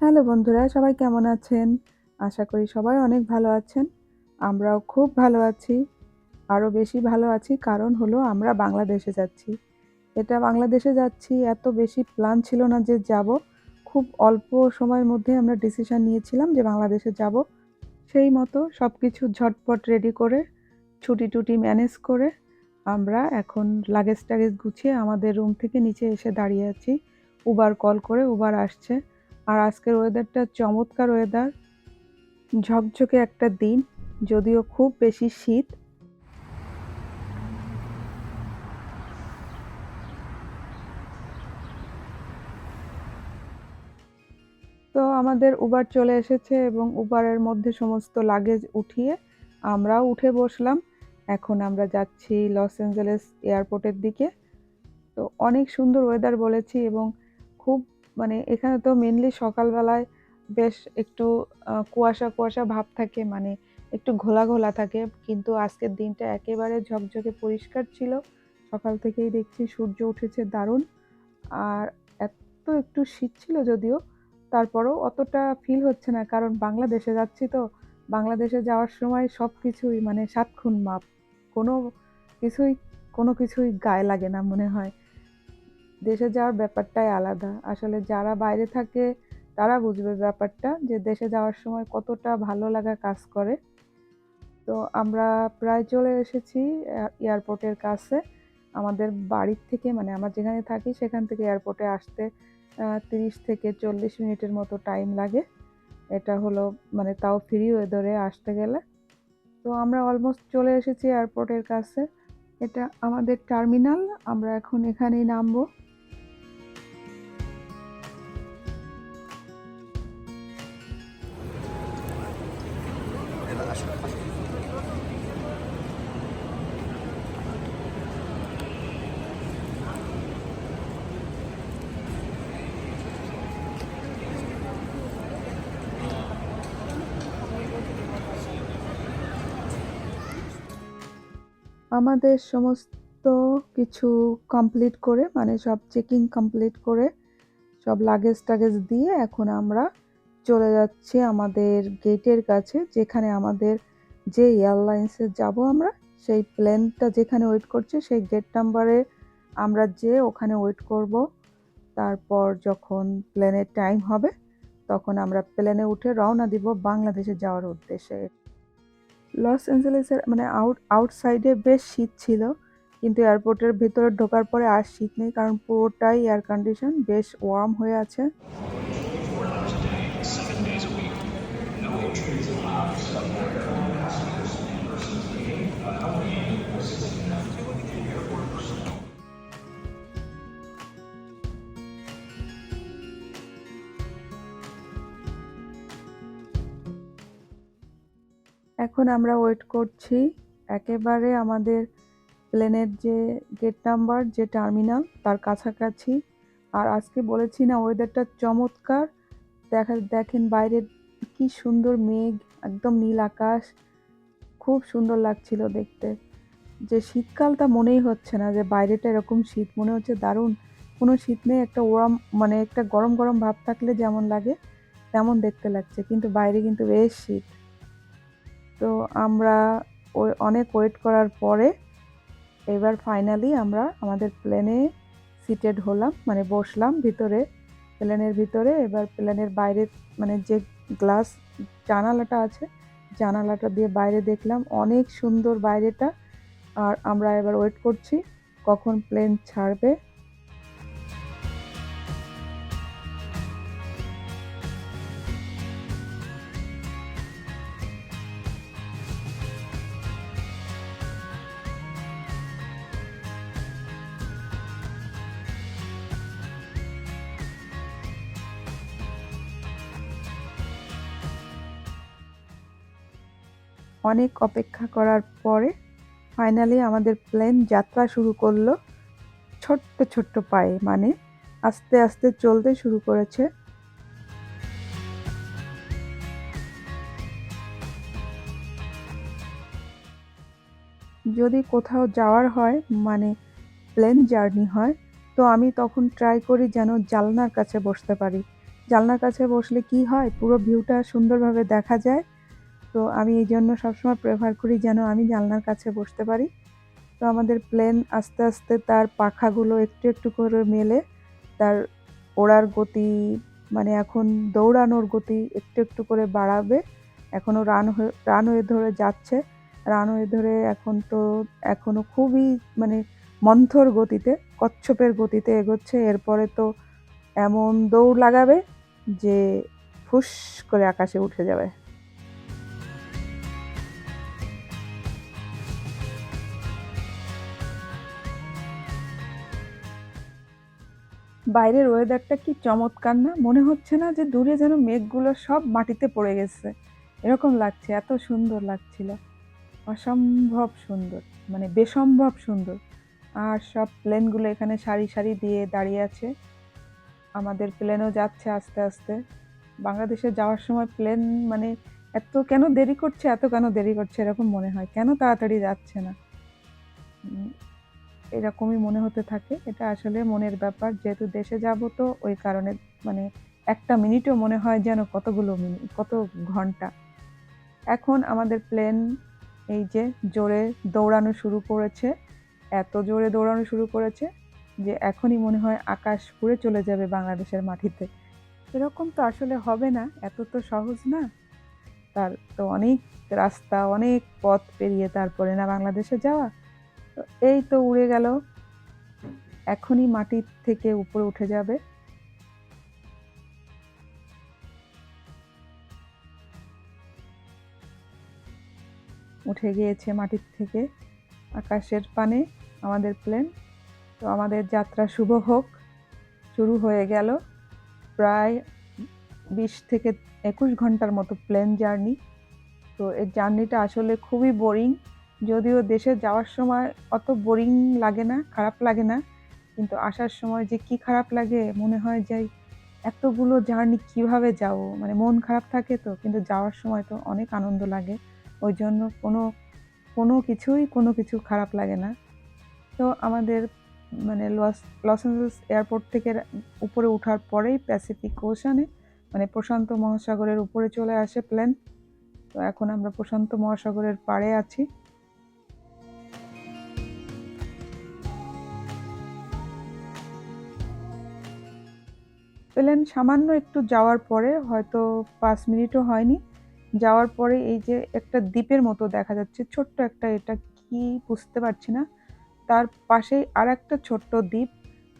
Hello বন্ধুরা সবাই কেমন আছেন? আশা করি সবাই অনেক ভালো আছেন। আমরাও খুব ভালো আছি। আরও বেশি ভালো আছি কারণ হলো আমরা বাংলাদেশে যাচ্ছি। এটা বাংলাদেশে যাচ্ছি এত বেশি প্ল্যান ছিল না যে যাব। খুব অল্প সময়ের মধ্যে আমরা ডিসিশন নিয়েছিলাম যে বাংলাদেশে যাব। সেই মতো সব কিছু ঝটপট রেডি করে, ছুটি-টুটি ম্যানেজ করে আমরা এখন লাগেজ-টাগেজ গুছিয়ে আমাদের রুম থেকে নিচে এসে দাঁড়িয়ে আছি। উবার কল করে উবার আসছে। আর আজকের ওয়েদারটা চমৎকার ওয়েদার। ঝকঝকে একটা দিন, যদিও খুব বেশি শীত। তো আমাদের উবার চলে এসেছে এবং উবারের মধ্যে সমস্ত লাগেজ উঠিয়ে আমরাও উঠে বসলাম। এখন আমরা যাচ্ছি লস এঞ্জেলেস এয়ারপোর্টের দিকে। তো অনেক সুন্দর ওয়েদার বলেছি এবং খুব মানে এখানে তো মেনলি সকালবেলায় বেশ একটু কুয়াশা, কুয়াশা ভাব থাকে মানে একটু ঘোলা, ঘোলা থাকে। কিন্তু আজকের দিনটা একেবারে ঝকঝকে পরিষ্কার ছিল। সকাল থেকেই দেখছি সূর্য উঠেছে দারুণ। আর এত একটু শীত ছিল যদিও, তারপরেও অতটা ফিল হচ্ছে না কারণ বাংলাদেশে যাচ্ছি তো। বাংলাদেশে যাওয়ার সময় সব কিছুই মানে সাত খুন মাপ। কোনো কিছুই কোনো কিছুই গায়ে লাগে না মনে হয়। দেশে যাওয়ার ব্যাপারটাই আলাদা। আসলে যারা বাইরে থাকে, তারা বুঝবে ব্যাপারটা যে দেশে যাওয়ার সময় কতটা ভালো লাগা কাজ করে। তো আমরা প্রায় চলে এসেছি এয়ারপোর্টের কাছে। আমাদের বাড়ির থেকে মানে আমরা যেখানে থাকি, সেখান থেকে এয়ারপোর্টে আসতে তিরিশ থেকে ৪০ মিনিটের মতো টাইম লাগে। এটা হলো মানে তাও ফ্রি ওয়েদারে আসতে গেলে। তো আমরা অলমোস্ট চলে এসেছি এয়ারপোর্টের কাছে। এটা আমাদের টার্মিনাল। আমরা এখন এখানেই নামবো। আমাদের সমস্ত কিছু কমপ্লিট করে মানে সব চেকিং কমপ্লিট করে, সব লাগেজ-টাগেজ দিয়ে এখন আমরা চলে যাচ্ছি আমাদের গেটের কাছে, যেখানে আমাদের যে এয়ারলাইন্সে যাব আমরা, সেই প্লেনটা যেখানে ওয়েট করছে, সেই গেট নাম্বারে আমরা যেয়ে ওখানে ওয়েট করব। তারপর যখন প্লেনের টাইম হবে, তখন আমরা প্লেনে উঠে রওনা দিব বাংলাদেশে যাওয়ার উদ্দেশ্যে। লস এঞ্জেলেসের মানে আউট, আউটসাইডে বেশ শীত ছিল। কিন্তু এয়ারপোর্টের ভেতরে ঢোকার পরে আর শীত নেই, কারণ পুরোটাই এয়ার কন্ডিশন বেশ ওয়ার্ম হয়ে আছে। এখন আমরা ওয়েট করছি একেবারে আমাদের প্লেনের যে গেট নাম্বার যে টার্মিনাল তার কাছাকাছি। আর আজকে বলেছি না ওয়েদারটা চমৎকার। দেখা দেখেন বাইরে কি সুন্দর মেঘ, একদম নীল আকাশ। খুব সুন্দর লাগছিল দেখতে। যে শীতকালটা মনেই হচ্ছে না যে বাইরেটা এরকম শীত। মনে হচ্ছে দারুণ কোনো শীত নেই একটা ওয়ার্ম মানে একটা গরম, গরম ভাব থাকলে যেমন লাগে তেমন দেখতে লাগছে। কিন্তু বাইরে কিন্তু বেশ শীত। তো আমরা ওই অনেক ওয়েট করার পরে এবার ফাইনালি আমরা আমাদের প্লেনে সিটেড হলাম মানে বসলাম ভিতরে। প্লেনের ভিতরে এবার প্লেনের বাইরে মানে যে গ্লাস জানালাটা আছে, জানালাটা দিয়ে বাইরে দেখলাম অনেক সুন্দর বাইরেটা। আর আমরা এবার ওয়েট করছি কখন প্লেন ছাড়বে। অনেক অপেক্ষা করার পরে ফাইনালি আমাদের প্লেন যাত্রা শুরু করল। ছোট্ট, ছোট্ট পায়ে মানে আস্তে, আস্তে চলতে শুরু করেছে। যদি কোথাও যাওয়ার হয় মানে প্লেন জার্নি হয় তো আমি তখন ট্রাই করি যেন জানলার কাছে বসতে পারি। জানলার কাছে বসলে কি হয় পুরো ভিউটা সুন্দরভাবে দেখা যায় তো আমি এই জন্য সবসময় প্রেফার করি যেন আমি জানলার কাছে বসতে পারি। তো আমাদের প্লেন আস্তে আস্তে তার পাখাগুলো একটু একটু করে মেলে, তার ওড়ার গতি মানে এখন দৌড়ানোর গতি একটু একটু করে বাড়াবে। এখনও রান হয়ে রানওয়ে ধরে যাচ্ছে। রানওয়ে ধরে এখন তো এখনও খুবই মানে মন্থর গতিতে, কচ্ছপের গতিতে এগোচ্ছে। এরপরে তো এমন দৌড় লাগাবে যে ফুস করে আকাশে উঠে যাবে। বাইরের ওয়েদারটা কি চমৎকার না? মনে হচ্ছে না যে দূরে যেন মেঘগুলো সব মাটিতে পড়ে গেছে। এরকম লাগছে, এত সুন্দর লাগছিল। অসম্ভব সুন্দর মানে বেসম্ভব সুন্দর। আর সব প্লেনগুলো এখানে সারি সারি দিয়ে দাঁড়িয়ে আছে। আমাদের প্লেনও যাচ্ছে আস্তে আস্তে। বাংলাদেশে যাওয়ার সময় প্লেন মানে এত কেন দেরি করছে, এত কেন দেরি করছে, এরকম মনে হয়। কেন তাড়াতাড়ি যাচ্ছে না? এরকমই মনে হতে থাকে। এটা আসলে মনের ব্যাপার। যেহেতু দেশে যাব তো, ওই কারণে মানে একটা মিনিটও মনে হয় যেন কতগুলো মিনিট কত ঘণ্টা। এখন আমাদের প্লেন এই যে জোরে দৌড়ানো শুরু করেছে, এত জোরে দৌড়ানো শুরু করেছে যে এখনই মনে হয় আকাশ পুড়ে চলে যাবে বাংলাদেশের মাটিতে। এরকম তো আসলে হবে না, এত তো সহজ না। তার তো অনেক রাস্তা, অনেক পথ পেরিয়ে তারপরে না বাংলাদেশে যাওয়া এই তো উড়ে গেল। এখনই মাটির থেকে উপরে উঠে যাবে। উঠে গিয়েছে মাটির থেকে, আকাশের পানে আমাদের প্লেন। তো আমাদের যাত্রা শুভ হোক। শুরু হয়ে গেল প্রায় বিশ থেকে একুশ ঘণ্টার মতো প্লেন জার্নি। তো এই জার্নিটা আসলে খুবই বোরিং। যদিও দেশে যাওয়ার সময় অত বোরিং লাগে না, খারাপ লাগে না, কিন্তু আসার সময় যে কি খারাপ লাগে, মনে হয় যে এতগুলো জার্নি কীভাবে যাব? মানে মন খারাপ থাকে তো, কিন্তু যাওয়ার সময় তো অনেক আনন্দ লাগে। ওই জন্য কোনো কোনো কিছুই কোনো কিছু খারাপ লাগে না। তো আমাদের মানে লস লস অ্যাঞ্জেলস এয়ারপোর্ট থেকে উপরে ওঠার পরেই প্যাসিফিক ওশানে মানে প্রশান্ত মহাসাগরের উপরে চলে আসে প্লেন তো এখন আমরা প্রশান্ত মহাসাগরের পাড়ে আছি। প্লেন সামান্য একটু যাওয়ার পরে, হয়তো পাঁচ মিনিটও হয়নি। যাওয়ার পরে এই যে একটা দ্বীপের মতো দেখা যাচ্ছে, ছোট্ট একটা, এটা কি বুঝতে পারছি না। তার পাশেই আর একটা ছোট্ট দ্বীপ,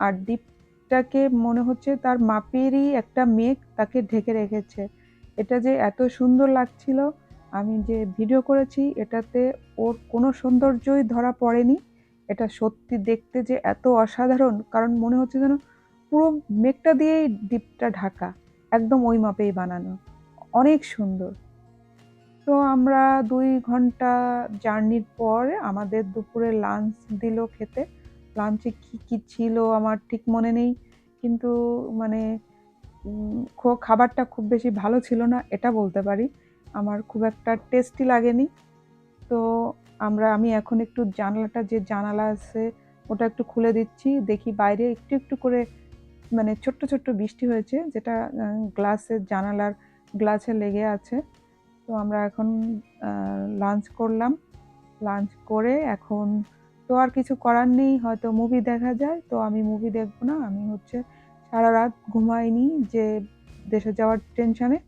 আর দ্বীপটাকে মনে হচ্ছে তার মাপেরই একটা মেঘ তাকে ঢেকে রেখেছে। এটা যে এত সুন্দর লাগছিল, আমি যে ভিডিও করেছি, এটাতে ওর কোনো সৌন্দর্যই ধরা পড়েনি। এটা সত্যি দেখতে যে এত অসাধারণ, কারণ মনে হচ্ছে যেন পুরো মেঘটা দিয়েই দ্বীপটা ঢাকা, একদম ওই মাপেই বানানো। অনেক সুন্দর। তো আমরা দুই ঘণ্টা জার্নির পর আমাদের দুপুরে লাঞ্চ দিল খেতে। লাঞ্চে কী কী ছিল আমার ঠিক মনে নেই। কিন্তু মানে খাবারটা খুব বেশি ভালো ছিল না, এটা বলতে পারি। আমার খুব একটা টেস্টি লাগেনি। তো আমরা, আমি এখন একটু জানলাটা যে জানালা আছে, ওটা একটু খুলে দিচ্ছি, দেখি বাইরে একটু একটু করে মানে ছোট্ট ছোট্ট বৃষ্টি হয়েছে, যেটা গ্লাসের জানালার গ্লাসে লেগে আছে। তো আমরা এখন লাঞ্চ করলাম। লাঞ্চ করে এখন তো আর কিছু করার নেই, হয়তো মুভি দেখা যায়। তো আমি মুভি দেখব না, আমি হচ্ছে সারা রাত ঘুমাইনি যে দেশে যাওয়ার টেনশানে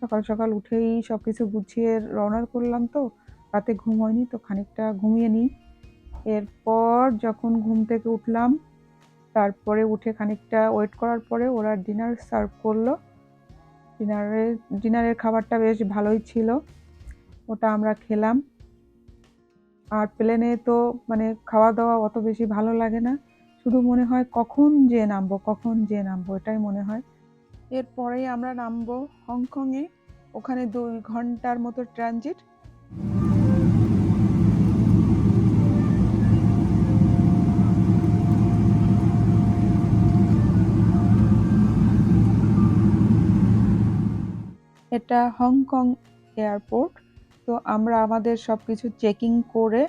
সকাল সকাল উঠেই সব কিছু গুছিয়ে রওনা করলাম তো, রাতে ঘুম হয়নি, তো খানিকটা ঘুমিয়ে নিই। এরপর যখন ঘুম থেকে উঠলাম তারপরে উঠে খানিকটা ওয়েট করার পরে ওরা ডিনার সার্ভ করল। ডিনারে ডিনারের খাবারটা বেশ ভালোই ছিল। ওটা আমরা খেলাম। আর প্লেনে তো মানে খাওয়া দাওয়া অত বেশি ভালো লাগে না। শুধু মনে হয় কখন যে নামবো, কখন যে নামবো, এটাই মনে হয়। এরপরেই আমরা নামবো হংকংয়ে। ওখানে দুই ঘণ্টার মতো ট্রানজিট এটা হংকং এয়ারপোর্ট তো আমরা আমাদের সব কিছু চেকিং করে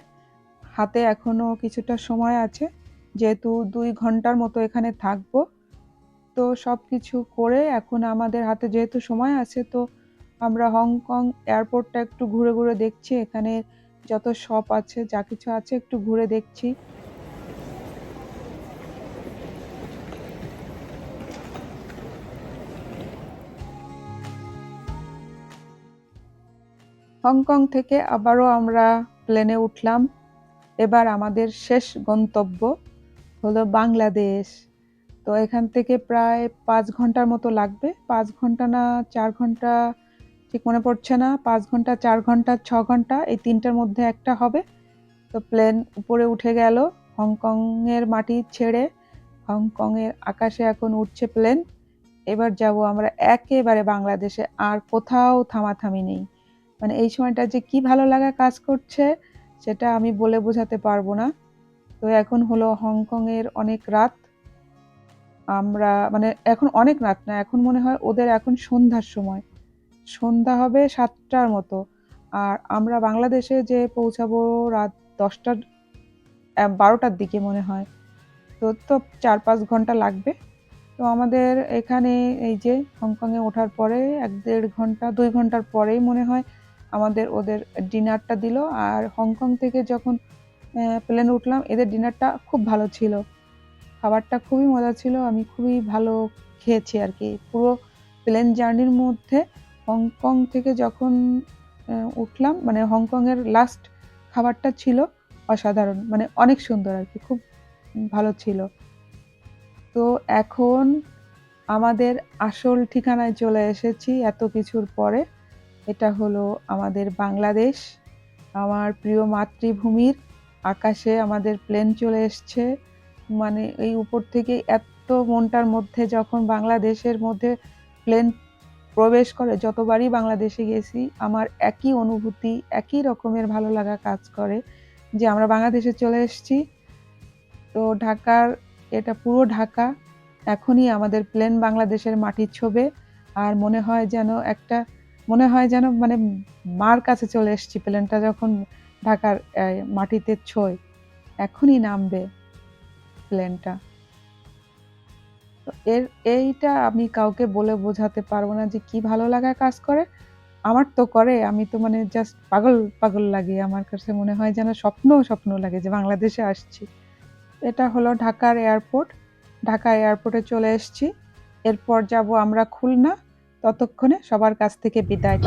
হাতে এখনও কিছুটা সময় আছে যেহেতু দুই ঘণ্টার মতো এখানে থাকব তো সব কিছু করে এখন আমাদের হাতে যেহেতু সময় আছে তো আমরা হংকং এয়ারপোর্টটা একটু ঘুরে, ঘুরে দেখছি। এখানে যত শপ আছে, যা কিছু আছে একটু ঘুরে দেখছি। হংকং থেকে আবারও আমরা প্লেনে উঠলাম। এবার আমাদের শেষ গন্তব্য হলো বাংলাদেশ। তো এখান থেকে প্রায় পাঁচ ঘণ্টার মতো লাগবে। পাঁচ ঘণ্টা না চার ঘণ্টা ঠিক মনে পড়ছে না। পাঁচ ঘণ্টা, চার ঘণ্টা, ছ ঘণ্টা এই ৩ টার মধ্যে একটা হবে। তো প্লেন উপরে উঠে গেল। হংকংয়ের মাটি ছেড়ে হংকংয়ের আকাশে এখন উঠছে প্লেন। এবার যাব আমরা একেবারে বাংলাদেশে। আর কোথাও থামাথামি নেই। মানে এই সময়টা যে কি ভালো লাগা কাজ করছে সেটা আমি বলে বোঝাতে পারব না। তো এখন হলো হংকংয়ের অনেক রাত। আমরা মানে এখন অনেক রাত না। এখন মনে হয় ওদের এখন সন্ধ্যার সময়। সন্ধ্যা হবে সাতটার মতো। আর আমরা বাংলাদেশে যেয়ে পৌঁছাবো রাত ১০ টার অ্যা ১২ টার দিকে মনে হয়। তো, তো ৪-৫ ঘণ্টা লাগবে। তো আমাদের এখানে এই যে হংকংয়ে ওঠার পরে এক দেড় ঘণ্টা দুই ঘণ্টার পরেই মনে হয় আমাদের ওদের ডিনারটা দিল। আর হংকং থেকে যখন প্লেনে উঠলাম, এদের ডিনারটা খুব ভালো ছিল। খাবারটা খুবই মজা ছিল। আমি খুবই ভালো খেয়েছি আর কি পুরো প্লেন জার্নির মধ্যে হংকং থেকে যখন উঠলাম মানে হংকংয়ের লাস্ট খাবারটা ছিল অসাধারণ। মানে অনেক সুন্দর আর কি, খুব ভালো ছিল। তো এখন আমাদের আসল ঠিকানায় চলে এসেছি এত কিছুর পরে। এটা হলো আমাদের বাংলাদেশ। আমার প্রিয় মাতৃভূমির আকাশে আমাদের প্লেন চলে এসছে। মানে এই উপর থেকে এত্ত মনটার মধ্যে যখন বাংলাদেশের মধ্যে প্লেন প্রবেশ করে যতবারই বাংলাদেশে গেছি আমার একই অনুভূতি, একই রকমের ভালো লাগা কাজ করে যে আমরা বাংলাদেশে চলে এসেছি তো ঢাকার এটা পুরো ঢাকা। এখনই আমাদের প্লেন বাংলাদেশের মাটি ছোঁবে। আর মনে হয় যেন একটা মনে হয় যেন মানে মার কাছে চলে এসছি প্লেনটা যখন ঢাকার মাটিতে ছোঁয়। এখনই নামবে প্লেনটা। এর এইটা আমি কাউকে বলে বোঝাতে পারব না যে কি ভালো লাগা কাজ করে। আমার তো করে। আমি তো মানে জাস্ট পাগল, পাগল লাগে। আমার কাছে মনে হয় যেন স্বপ্ন, স্বপ্ন লাগে যে বাংলাদেশে আসছি। এটা হলো ঢাকার এয়ারপোর্ট। ঢাকা এয়ারপোর্টে চলে এসছি। এরপর যাব আমরা খুলনা। ততক্ষণে সবার কাছ থেকে বিদায়।